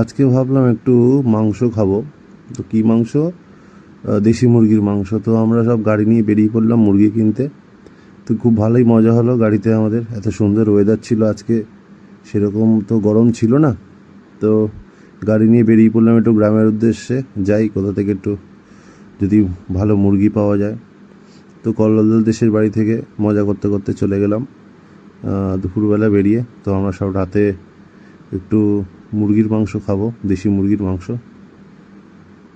আজকে ভাবলাম একটু মাংস খাব। তো কী মাংস? দেশি মুরগির মাংস। তো আমরা সব গাড়ি নিয়ে বেরিয়ে পড়লাম মুরগি কিনতে। তো খুব ভালোই মজা হলো গাড়িতে আমাদের। এত সুন্দর ওয়েদার ছিল আজকে। সেরকম তো গরম ছিল না। তো গাড়ি নিয়ে বেরিয়ে পড়লাম একটু গ্রামের উদ্দেশ্যে। যাই, কোথা থেকে একটু যদি ভালো মুরগি পাওয়া যায়। তো কল্লোল দেশের বাড়ি থেকে মজা করতে করতে চলে গেলাম। দুপুরবেলা বেরিয়ে। তো আমরা সব রাতে একটু মুরগির মাংস খাব, দেশি মুরগির মাংস।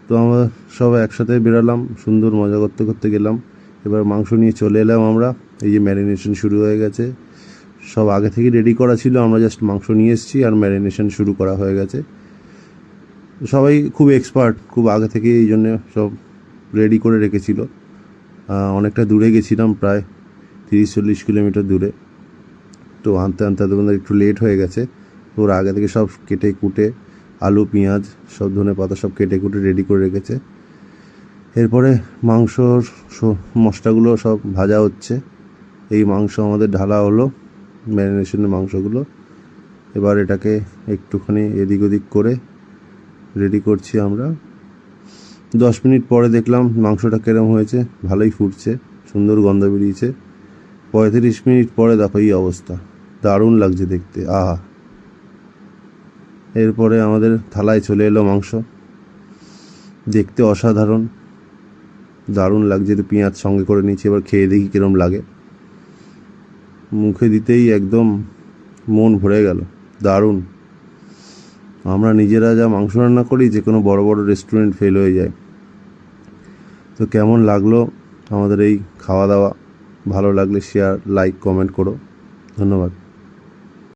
তো আমরা সব একসাথে বেরালাম, সুন্দর মজা করতে করতে গেলাম। এবার মাংস নিয়ে চলে এলাম আমরা। এই যে ম্যারিনেশন শুরু হয়ে গেছে। সব আগে থেকে রেডি করা ছিল, আমরা জাস্ট মাংস নিয়ে এসেছি আর ম্যারিনেশন শুরু করা হয়ে গেছে। সবাই খুব এক্সপার্ট, খুব আগে থেকে এই জন্য সব রেডি করে রেখেছিল। অনেকটা দূরে গেছিলাম প্রায়, তিরিশ চল্লিশ কিলোমিটার দূরে। তো আনতে আনতে তোমাদের একটু লেট হয়ে গেছে। ওরা আগে থেকে সব কেটে কুটে আলু, পেঁয়াজ, সব ধনে পাতা সব কেটে কুটে রেডি করে রেখেছে। এরপরে মাংসর মশলাগুলো সব ভাজা হচ্ছে। এই মাংস আমাদের ঢালা হলো, ম্যারিনেশনের মাংসগুলো। এবার এটাকে একটুখানি এদিক ওদিক করে রেডি করছি আমরা। দশ মিনিট পরে দেখলাম মাংসটা কেরম হয়েছে, ভালোই ফুটছে, সুন্দর গন্ধ বেরিয়েছে। পঁয়ত্রিশ মিনিট পরে দেখো এই অবস্থা, দারুণ লাগছে দেখতে, আহা। এরপরে আমাদের থালায় চলে এলো মাংস। দেখতে অসাধারণ। দারুণ লাগছে তো পেঁয়াজ সঙ্গে করে নিয়েছি, এবার খেয়ে দেখি কিরম লাগে। মুখে দিতেই একদম মন ভরে গেল। দারুণ। আমরা নিজেরা যা মাংস রান্না করি যে কোনো বড় বড় রেস্টুরেন্ট ফেল হয়ে যায়। তো কেমন লাগল আমাদের এই খাওয়া দাওয়া? ভালো লাগলে শেয়ার লাইক কমেন্ট করো। ধন্যবাদ।